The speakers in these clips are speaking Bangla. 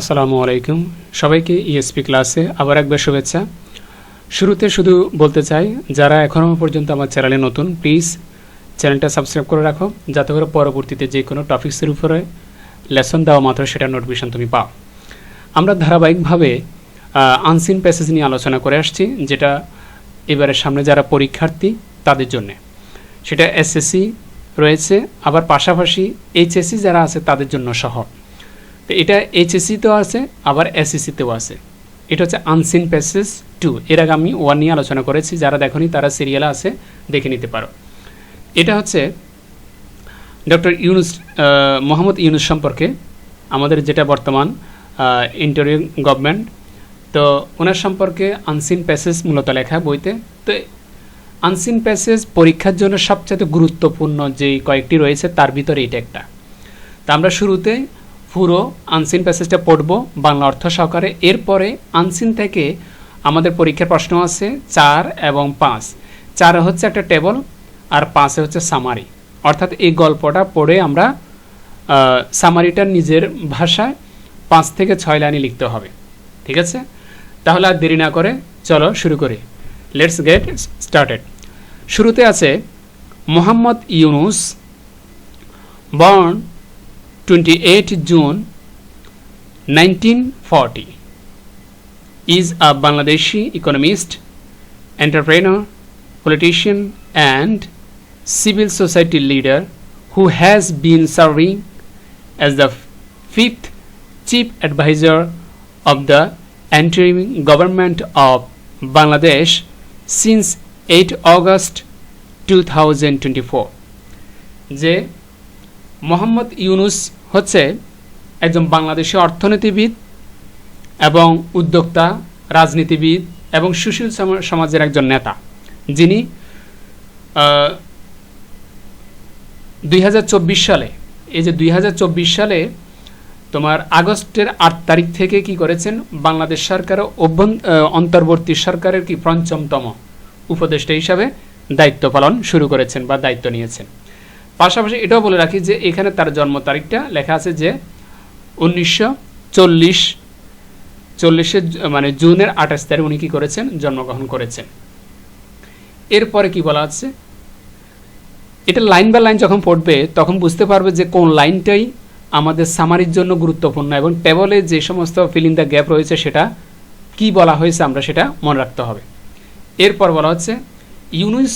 আসসালামু আলাইকুম। সবাইকে ইএসপি ক্লাসে আবার একবার শুভেচ্ছা। শুরুতে শুধু বলতে চাই, যারা এখনও পর্যন্ত আমার চ্যানেলে নতুন প্লিজ চ্যানেলটা সাবস্ক্রাইব করে রাখো, যাতে করে পরবর্তীতে যে কোনো টপিক্সের উপরে লেসন দেওয়া মাত্র সেটা নোটিফিকেশন তুমি পাও। আমরা ধারাবাহিকভাবে আনসিন প্যাসেজ নিয়ে আলোচনা করে আসছি, যেটা এবারের সামনে যারা পরীক্ষার্থী, তাদের জন্যে। সেটা এসএসসি রয়েছে, আবার পাশাপাশি এইচএসসি যারা আছে, তাদের জন্য সহ। তো এটা এইচএসসিতেও আছে, আবার এসএসসিতেও আছে। এটা হচ্ছে আনসিন প্যাসেজ টু এর আগে আমি ওয়ান নিয়ে আলোচনা করেছি, যারা দেখনি তারা সিরিয়ালে আছে, দেখে নিতে পারো। এটা হচ্ছে ডক্টর ইউনুস মোহাম্মদ ইউনুস সম্পর্কে আমাদের যেটা বর্তমান ইন্টারিউ গভর্নমেন্ট তো ওনার সম্পর্কে আনসিন প্যাসেজ মূলত লেখা বইতে। তো আনসিন প্যাসেজ পরীক্ষার জন্য সবচেয়ে গুরুত্বপূর্ণ যে কয়েকটি রয়েছে, তার ভিতরে এটা একটা। তা আমরা শুরুতে পুরো আনসিন প্যাসেজটা পড়ব, বাংলা অর্থ সহকারে। এরপরে আনসিন থেকে আমাদের পরীক্ষার প্রশ্ন আছে চার এবং পাঁচ। চার হচ্ছে একটা টেবল আর পাঁচে হচ্ছে সামারি। অর্থাৎ এই গল্পটা পড়ে আমরা সামারিটা নিজের ভাষায় পাঁচ থেকে ছয় লাইনে লিখতে হবে। ঠিক আছে? তাহলে আর দেরি না করে চলো শুরু করি। লেটস গেট স্টার্টেড শুরুতে আছে Mohammad Yunus born 28 June 1940 is a Bangladeshi economist, entrepreneur, politician and civil society leader who has been serving as the fifth chief advisor of the interim government of Bangladesh since 8 August 2024 যে মোহাম্মদ ইউনুস হচ্ছে একজন বাংলাদেশি অর্থনীতিবিদ এবং উদ্যোক্তা, রাজনীতিবিদ এবং সুশীল সমাজের একজন নেতা। যিনি দুই সালে, এই যে দুই হাজার চব্বিশ সালে তোমার আগস্টের আট তারিখ থেকে কি করেছেন? বাংলাদেশ অভ্যন- অন্তর্বর্তী সরকারের কি পঞ্চমতম উপদেষ্টা হিসাবে দায়িত্ব পালন শুরু করেছেন বা দায়িত্ব নিয়েছেন। পাশাপাশি এটাও বলে রাখি যে এখানে তার জন্ম তারিখটা লেখা আছে যে উনিশশো চল্লিশ মানে জুনের আঠাশ তারিখ উনি কী করেছেন? জন্মগ্রহণ করেছেন। এরপরে কি বলা আছে? এটা লাইন বাই লাইন যখন পড়বে, তখন বুঝতে পারবে যে কোন লাইনটাই আমাদের সামারির জন্য গুরুত্বপূর্ণ এবং টেবলে যে সমস্ত ফিলিং দ্য গ্যাপ রয়েছে সেটা কি বলা হয়েছে আমরা সেটা মনে রাখতে হবে। এরপর বলা হচ্ছে, Yunus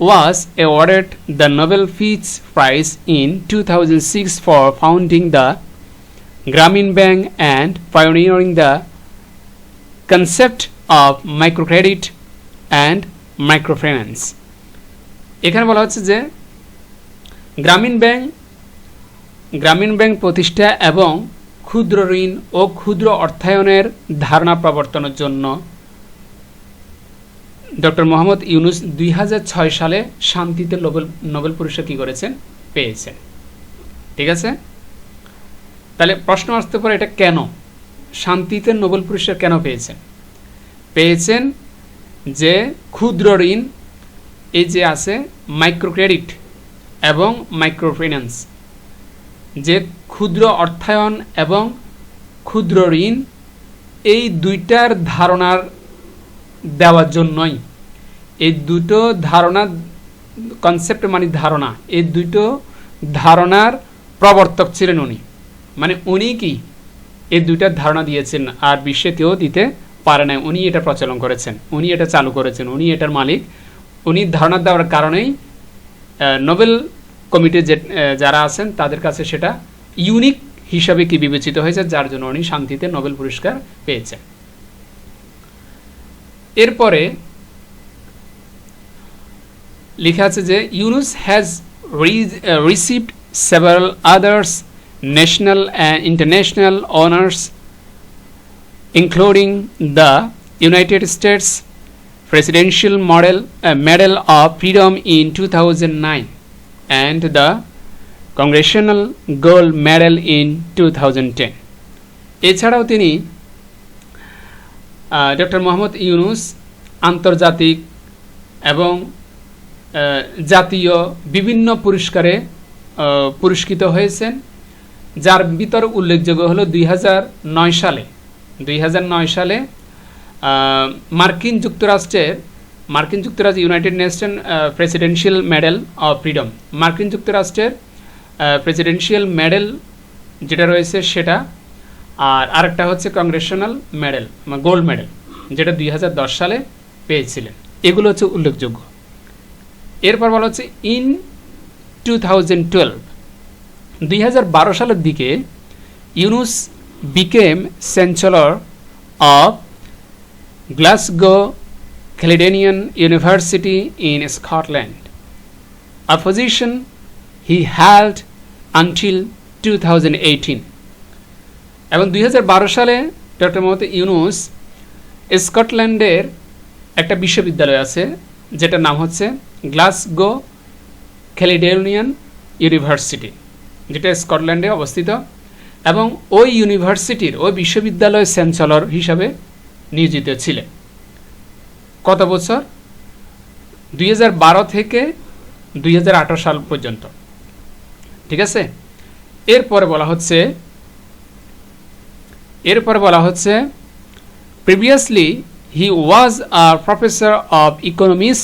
was awarded the Nobel Peace Prize in 2006 for founding the Grameen Bank and pioneering the concept of microcredit and microfinance. এখানে বলা হচ্ছে যে গ্রামীণ ব্যাংক গ্রামীণ ব্যাংক প্রতিষ্ঠা এবং ক্ষুদ্র ঋণ ও ক্ষুদ্র অর্থায়নের ধারণা প্রবর্তনের জন্য ডক্টর মোহাম্মদ ইউনুস দুই হাজার ছয় সালে শান্তিতে নোবেল নোবেল পুরস্কার কী করেছেন? পেয়েছেন। ঠিক আছে? তাহলে প্রশ্ন আসতে পারে এটা কেন? শান্তিতে নোবেল পুরস্কার কেন পেয়েছেন? পেয়েছেন যে ক্ষুদ্র ঋণ, এই যে আছে মাইক্রো ক্রেডিট এবং মাইক্রোফিন্যান্স, যে ক্ষুদ্র অর্থায়ন এবং ক্ষুদ্র ঋণ, এই দুইটার ধারণার দেওয়ার জন্যই। এই দুটো ধারণা কনসেপ্ট মানে ধারণা, এই দুটো ধারণার প্রবর্তক ছিলেন উনি। মানে উনি কি? এই দুইটার ধারণা দিয়েছেন আর বিশ্বে কেউ দিতে পারে না উনি এটা প্রচলন করেছেন, উনি এটা চালু করেছেন, উনি এটার মালিক। উনি ধারণা দেওয়ার কারণেই নোবেল কমিটি যে যারা আছেন, তাদের কাছে সেটা ইউনিক হিসাবে কি বিবেচিত হয়েছে, যার জন্য উনি শান্তিতে নোবেল পুরস্কার পেয়েছেন। এরপরে লেখা আছে যে Yunus has received several others national and international honours including the United States presidential model medal of freedom in two thousand nine and the congressional gold medal in two thousand ten এছাড়াও তিনি ডক্টর মোহাম্মদ ইউনুস আন্তর্জাতিক এবং জাতীয় বিভিন্ন পুরস্কারে পুরস্কৃত হয়েছেন, যার ভিতর উল্লেখযোগ্য হলো দুই হাজার নয় সালে, দুই হাজার নয় সালে মার্কিন যুক্তরাষ্ট্রের, মার্কিন যুক্তরাষ্ট্র United Nation presidential medal of freedom, মার্কিন যুক্তরাষ্ট্রের প্রেসিডেন্সিয়াল মেডেল যেটা রয়েছে সেটা আর আরেকটা হচ্ছে কংগ্রেশনাল মেডেল গোল্ড মেডেল যেটা দুই হাজার দশ সালে পেয়েছিলেন। এগুলো হচ্ছে উল্লেখযোগ্য। এরপর বলা হচ্ছে ইন টু থাউজেন্ড টুয়েলভ দুই হাজার বারো সালের দিকে Yunus became chancellor of Glasgow Caledonian University in Scotland a position he held until 2018 এবং দুই হাজার বারো সালে ডক্টর মোহাম্মদ ইউনুস স্কটল্যান্ডের একটা বিশ্ববিদ্যালয় আছে, যেটার নাম হচ্ছে গ্লাসগো ক্যালিডেনিয়ান ইউনিভার্সিটি, যেটা স্কটল্যান্ডে অবস্থিত এবং ওই ইউনিভার্সিটির, ওই বিশ্ববিদ্যালয় চ্যান্সেলর হিসাবে নিয়োজিত ছিলেন। কত বছর? দুই হাজার বারো থেকে দুই হাজার আঠেরো সাল পর্যন্ত। ঠিক আছে? এরপরে বলা হচ্ছে এরপরে বলা হচ্ছে previously he was a professor of economics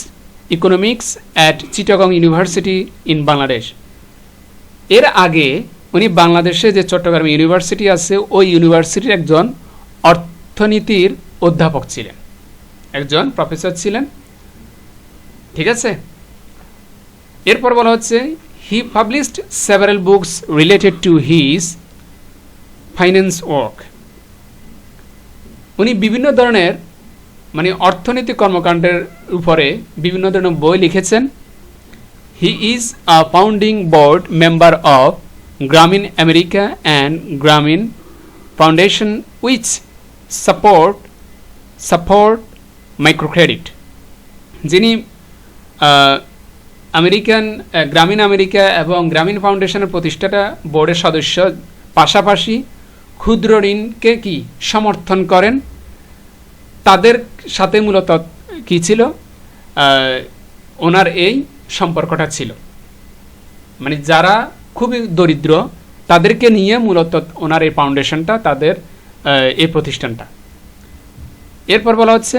economics at Chittagong University in Bangladesh এর আগে উনি বাংলাদেশে যে চট্টগ্রাম ইউনিভার্সিটি আছে, ওই ইউনিভার্সিটির একজন অর্থনীতির অধ্যাপক ছিলেন। একজন প্রফেসর ছিলেন। ঠিক আছে? এরপর বলা হচ্ছে he published several books related to his finance work উনি বিভিন্ন ধরনের মানে অর্থনৈতিক কর্মকাণ্ডের উপরে বিভিন্ন ধরনের বই লিখেছেন। He is a founding board member of Grameen America and Grameen foundation which support support microcredit যিনি আমেরিকান গ্রামীণ আমেরিকা এবং গ্রামীণ ফাউন্ডেশনের প্রতিষ্ঠাতা বোর্ডের সদস্য, পাশাপাশি ক্ষুদ্র ঋণকে কি সমর্থন করেন? তাদের সাথে মূলত কি ছিল? ওনার এই সম্পর্কটা ছিল। মানে যারা খুবই দরিদ্র, তাদেরকে নিয়ে মূলত ওনার এই ফাউন্ডেশনটা, তাদের এই প্রতিষ্ঠানটা। এরপর বলা হচ্ছে,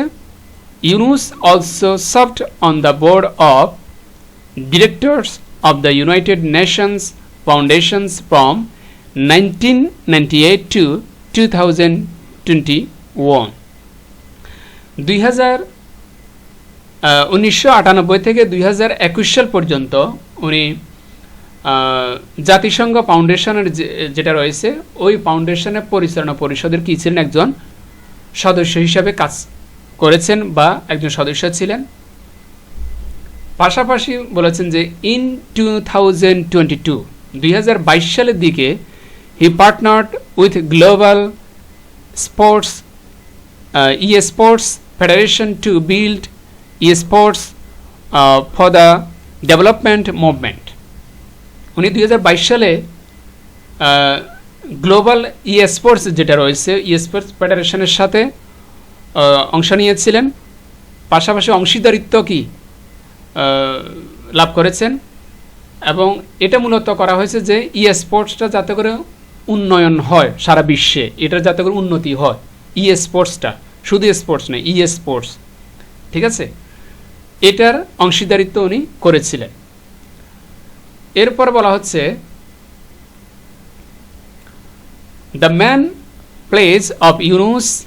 Yunus also served on the board of directors of the United Nations foundations from nineteen ninety eight to two thousand twenty one দুই হাজার উনিশশো আটানব্বই থেকে দুই হাজার একুশ সাল পর্যন্ত উনি জাতিসংঘ ফাউন্ডেশনের যেটা রয়েছে, ওই ফাউন্ডেশনের পরিচালনা পরিষদের কি ছিলেন একজন সদস্য হিসাবে কাজ করেছেন বা একজন সদস্য ছিলেন? পাশাপাশি বলেছেন যে in two thousand twenty two দুই হাজার বাইশ সালের দিকে he partnered with global sports esports federation to build esports for the development movement উনি দু হাজার বাইশ সালে গ্লোবাল ই স্পোর্টস যেটা রয়েছে ই স্পোর্টস ফেডারেশনের সাথে অংশ নিয়েছিলেন। পাশাপাশি অংশীদারিত্ব কি লাভ করেছেন। এবং এটা মূলত করা হয়েছে যে ই স্পোর্টসটা যাতে করে উন্নয়ন হয় সারা বিশ্বে। এটার যাতে করে উন্নতি হয়। ই স্পোর্টসটা শুধু স্পোর্টস নয় ই স্পোর্টস ঠিক আছে? এটার অংশীদারিত্ব উনি করেছিলেন। এরপর বলা হচ্ছে the man place of Yunus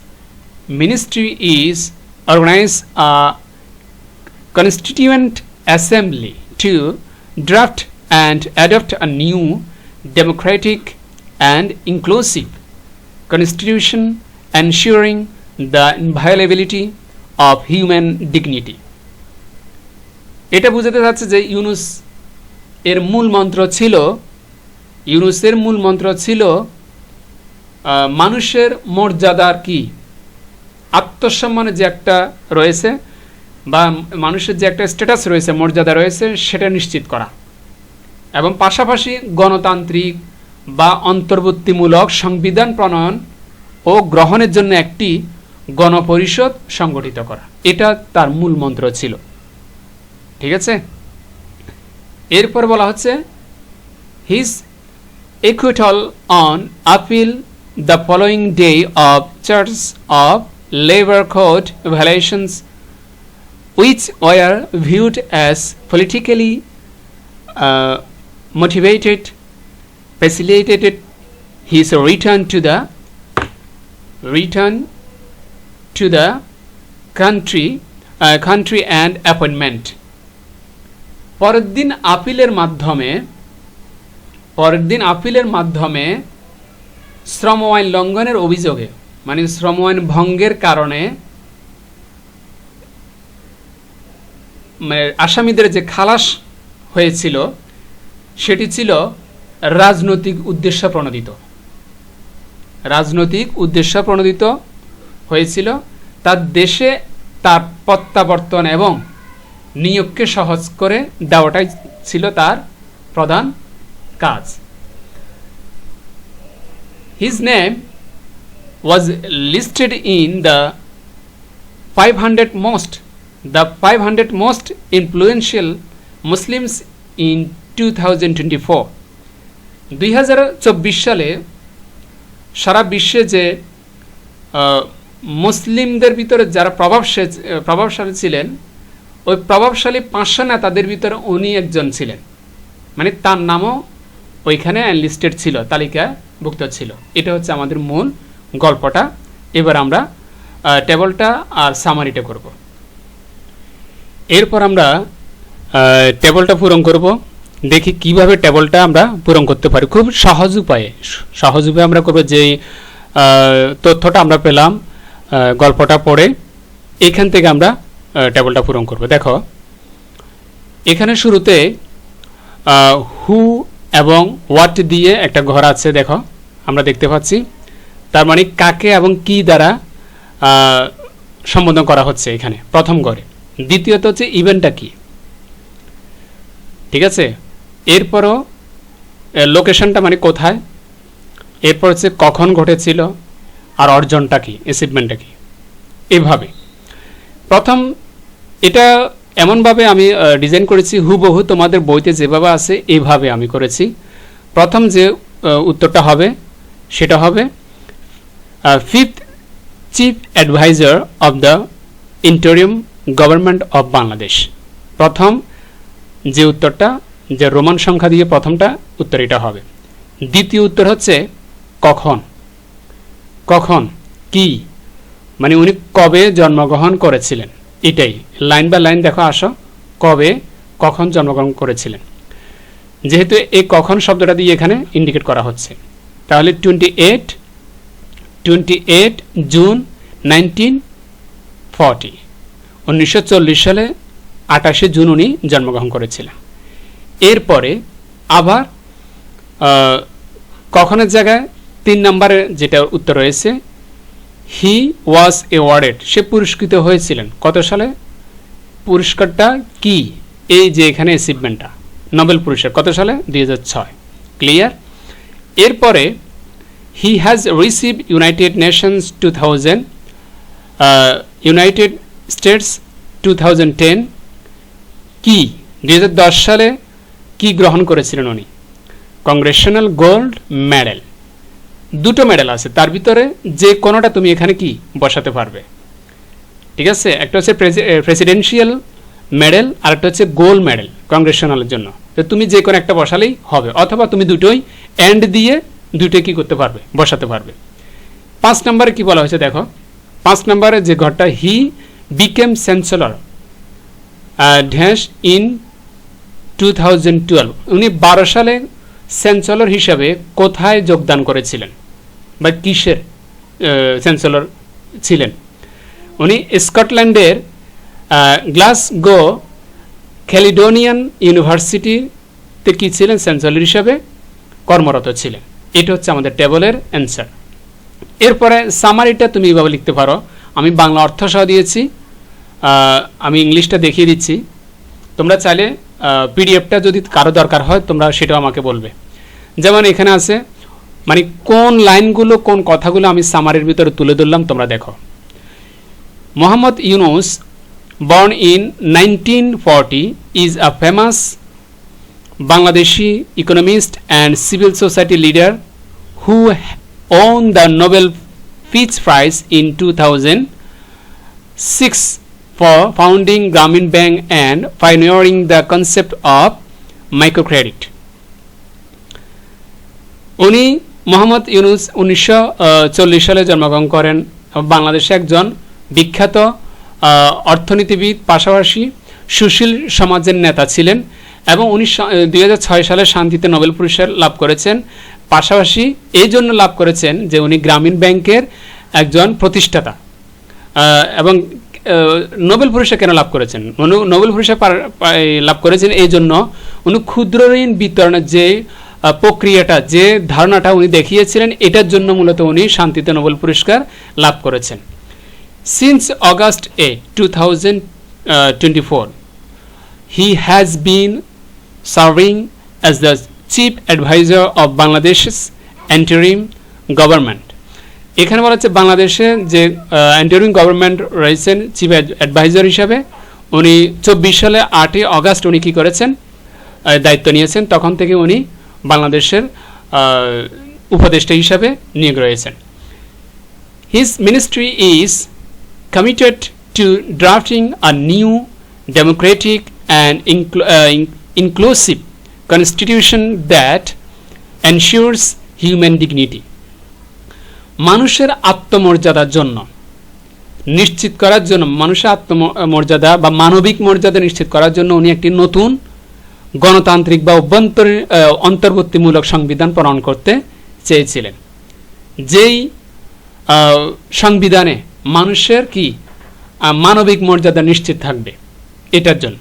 ministry is organise a constituent assembly to draft and adopt a new democratic and inclusive constitution, ensuring the inviolability of human dignity. এটা বুঝাতে যাচ্ছে যে ইউনুস এর মূল মন্ত্র ছিল, ইউনুসের মূল মন্ত্র ছিল মানুষের মর্যাদার কি? আত্মসম্মানের যে একটা রয়েছে বা মানুষের যে একটা স্ট্যাটাস রয়েছে, মর্যাদা রয়েছে, সেটা নিশ্চিত করা। এবং পাশাপাশি গণতান্ত্রিক বা অন্তর্বর্তীমূলক সংবিধান প্রণয়ন ও গ্রহণের জন্য একটি গণপরিষদ সংগঠিত করা। এটা তার মূল মন্ত্র ছিল। ঠিক আছে? এরপর বলা হচ্ছে his acquittal on appeal the following day of charge of labour code violations which were viewed as politically motivated facilitated his return to the return to the country uh, country and appointment. পরের দিন আপিলের মাধ্যমে পরের দিন আপিলের মাধ্যমে শ্রম আইন লঙ্ঘনের অভিযোগে মানে শ্রম আইন ভঙ্গের কারণে মানে আসামিদের যে খালাস হয়েছিল সেটি ছিল রাজনৈতিক উদ্দেশ্য প্রণোদিত। রাজনৈতিক উদ্দেশ্য প্রণোদিত হয়েছিল তার দেশে তার প্রত্যাবর্তন এবং নিয়োগকে সহজ করে দেওয়াটাই ছিল তার প্রধান কাজ। His name was listed in the 500 most, the 500 most influential Muslims in 2024 দুই হাজার চব্বিশ সালে সারা বিশ্বে যে মুসলিমদের ভিতরে যারা প্রভাবশালী প্রভাবশালী ছিলেন, ওই প্রভাবশালী পাঁচশো নেতাদের ভিতরে উনি একজন ছিলেন। মানে তার নামও ওইখানে লিস্টেড ছিল, তালিকাভুক্ত ছিল। এটা হচ্ছে আমাদের মূল গল্পটা। এবার আমরা টেবলটা আর সামারিটা করব। এরপর আমরা টেবলটা পূরণ করব। দেখি কীভাবে টেবলটা আমরা পূরণ করতে পারি। খুব সহজ উপায়ে। সহজ উপায়ে আমরা করব যে তথ্যটা আমরা পেলাম গল্পটা পড়ে, এখান থেকে আমরা টেবলটা পূরণ করব। দেখো, এখানে শুরুতে হু এবং হোয়াট দিয়ে একটা ঘর আছে, দেখো, আমরা দেখতে পাচ্ছি। তার মানে কাকে এবং কি দ্বারা সম্বোধন করা হচ্ছে এখানে, প্রথম ঘরে। দ্বিতীয়ত হচ্ছে ইভেন্টটা কি? ঠিক আছে? এরপরও লোকেশনটা মানে কোথায়? এরপর হচ্ছে কখন ঘটেছিল আর অর্জনটা কি অ্যাচিভমেন্টটা কি? এভাবে। প্রথম, এটা এমনভাবে আমি ডিজাইন করেছি, হুবহু তোমাদের বইতে যেভাবে আছে এইভাবে আমি করেছি। প্রথম যে উত্তরটা হবে, সেটা হবে fifth chief adviser of the interim government of Bangladesh প্রথম যে উত্তরটা যে রোমান সংখ্যা দিয়ে প্রথমটা উত্তর এটা হবে। দ্বিতীয় উত্তর হচ্ছে কখন? কখন? কি? মানে উনি কবে জন্মগ্রহণ করেছিলেন? এটাই। লাইন বাই লাইন দেখো, আসো। কবে, কখন জন্মগ্রহণ করেছিলেন? যেহেতু এই কখন শব্দটা দিয়ে এখানে ইন্ডিকেট করা হচ্ছে। তাহলে twenty eight twenty eight June nineteen forty উনিশশো চল্লিশ সালে আঠাশে জুন উনি জন্মগ্রহণ করেছিলেন। এরপরে আবার কখনের জায়গায় তিন নম্বরে যেটা উত্তর রয়েছে, হি ওয়াজ অ্যাওয়ার্ডেড সে পুরস্কৃত হয়েছিলেন। কত সালে? পুরস্কারটা কি? এই যে এখানে অ্যাচিভমেন্টটা নোবেল পুরস্কার, কত সালে? দুই হাজার ছয়। ক্লিয়ার এরপরে he has receive United Nations two thousand United States two thousand ten কি? দুই হাজার দশ সালে কি গ্রহণ করেছিলেন উনি? কংগ্রেশনাল গোল্ড মেডেল দুটো মেডেল আছে, তার ভিতরে যে কোনোটা তুমি এখানে কি বসাতে পারবে। ঠিক আছে? একটা হচ্ছে প্রেসিডেন্সিয়াল মেডেল আর একটা হচ্ছে গোল্ড মেডেল কংগ্রেশনালের জন্য। তো তুমি যে কোনো একটা বসালেই হবে, অথবা তুমি দুটোই এন্ড দিয়ে দুটোই কি করতে পারবে, বসাতে পারবে। পাঁচ নম্বরে কি বলা হয়েছে দেখো? পাঁচ নম্বরে যে ঘরটা he became chancellor dash in two thousand twelve উনি বারো সালে চ্যান্সেলর হিসাবে কোথায় যোগদান করেছিলেন? বা কিসের চ্যান্সেলর ছিলেন? উনি স্কটল্যান্ডের গ্লাসগো ক্যালিডোনিয়ান ইউনিভার্সিটিতে কী ছিলেন? চ্যান্সেলর হিসাবে কর্মরত ছিলেন। এটা হচ্ছে আমাদের টেবলের অ্যান্সার এরপরে সামারিটা তুমি এভাবে লিখতে পারো। আমি বাংলা অর্থ সহ দিয়েছি আমি ইংলিশটা দেখিয়ে দিচ্ছি। তোমরা চাইলে পিডিএফটা যদি কারও দরকার হয়, তোমরা সেটাও আমাকে বলবে। যেমন এখানে আছে মানে কোন লাইনগুলো, কোন কথাগুলো আমি সামারির ভিতরে তুলে ধরলাম, তোমরা দেখো। Mohammad Yunus born in nineteen forty is a famous Bangladeshi economist and civil society leader who won the Nobel peace prize in two thousand six for founding Grameen Bank and pioneering the concept of microcredit. উনি মোহাম্মদ ইউনুস উনিশশো চল্লিশ সালে জন্মগ্রহণ করেন। বাংলাদেশে একজন বিখ্যাত অর্থনীতিবিদ, পাশাপাশি সুশীল সমাজের নেতা ছিলেন এবং উনি দু হাজার ছয় সালে শান্তিতে নোবেল পুরস্কার লাভ করেছেন। পাশাপাশি এই জন্য লাভ করেছেন যে উনি গ্রামীণ ব্যাংকের একজন প্রতিষ্ঠাতা। এবং নোবেল পুরস্কার কেন লাভ করেছেন? উনি নোবেল পুরস্কার লাভ করেছেন এই জন্য উনি ক্ষুদ্র ঋণ বিতরণের যে প্রক্রিয়াটা, যে ধারণাটা উনি দেখিয়েছিলেন, এটার জন্য মূলত উনি শান্তিতে নোবেল পুরস্কার লাভ করেছেন। Since August a two thousand twenty four he has been serving as the chief adviser of Bangladesh interim government এখানে বলা হচ্ছে বাংলাদেশে যে অ্যান্টারিং গভর্নমেন্ট রয়েছেন চিফ অ্যাডভাইজার হিসাবে। উনি চব্বিশ সালে আটই অগাস্ট উনি কী করেছেন? দায়িত্ব নিয়েছেন। তখন থেকে উনি বাংলাদেশের উপদেষ্টা হিসাবে নিয়োগ রয়েছেন। His ministry is committed to drafting a new democratic and inclusive constitution that ensures human dignity মানুষের আত্মমর্যাদার জন্য। নিশ্চিত করার জন্য, মানুষের আত্মমর্যাদা বা মানবিক মর্যাদা নিশ্চিত করার জন্য উনি একটি নতুন গণতান্ত্রিক বা অভ্যন্তরীণ অন্তর্বর্তীমূলক সংবিধান প্রণয়ন করতে চেয়েছিলেন। যেই সংবিধানে মানুষের কি মানবিক মর্যাদা নিশ্চিত থাকবে, এটার জন্য।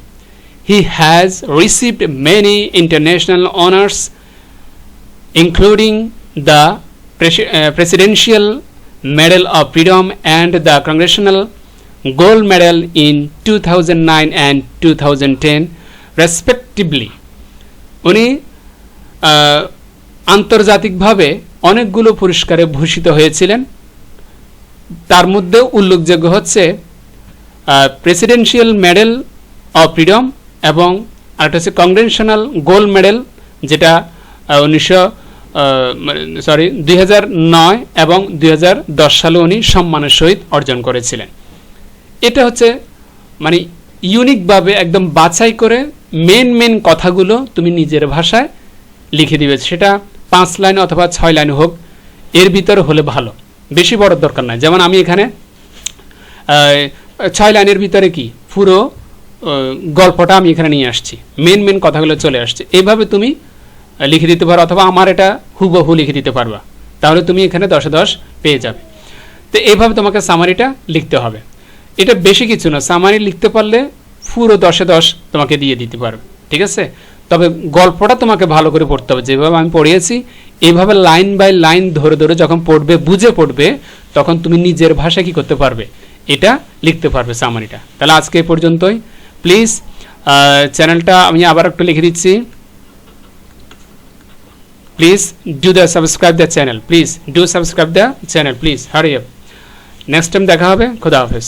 He has received many international honours including the freedom and the congressional gold medal in two thousand nine and two thousand ten respectively উনি আন্তর্জাতিকভাবে অনেকগুলো পুরস্কারে ভূষিত হয়েছিলেন। তার মধ্যে উল্লেখযোগ্য হচ্ছে প্রেসিডেন্সিয়াল মেডেল অফ ফ্রিডম এবং আরেকটা হচ্ছে কংগ্রেশনাল গোল্ড মেডেল যেটা উনিশশো সরি দুই নয় এবং দুই হাজার দশ সালে উনি সম্মানের সহিত অর্জন করেছিলেন। এটা হচ্ছে মানে ইউনিকভাবে একদম বাছাই করে মেন মেন কথাগুলো তুমি নিজের ভাষায় লিখে দিবে। সেটা পাঁচ লাইন অথবা ছয় লাইন হোক, এর ভিতরে হলে ভালো। বেশি বড় দরকার নাই। যেমন আমি এখানে ছয় লাইনের ভিতরে কি? পুরো গল্পটা আমি এখানে নিয়ে আসছি। মেন মেন কথাগুলো চলে আসছে। এইভাবে তুমি লিখে দিতে পারো অথবা আমার এটা হুবহু লিখে দিতে পারবা। তাহলে তুমি এখানে দশে দশ পেয়ে যাবে। তো এইভাবে তোমাকে সামারিটা লিখতে হবে। এটা বেশি কিছু না সামারি লিখতে পারলে পুরো দশে দশ তোমাকে দিয়ে দিতে পারবে। ঠিক আছে? তবে গল্পটা তোমাকে ভালো করে পড়তে হবে। যেভাবে আমি পড়িয়েছি, এইভাবে লাইন বাই লাইন ধরে ধরে যখন পড়বে, বুঝে পড়বে, তখন তুমি নিজের ভাষা কি করতে পারবে? এটা লিখতে পারবে সামারিটা তাহলে আজকে এ পর্যন্তই। প্লিজ চ্যানেলটা আমি আবার একটু লিখে দিচ্ছি। Please do the subscribe the channel please do subscribe the channel please hurry up next time দেখা হবে. খুদা হাফেজ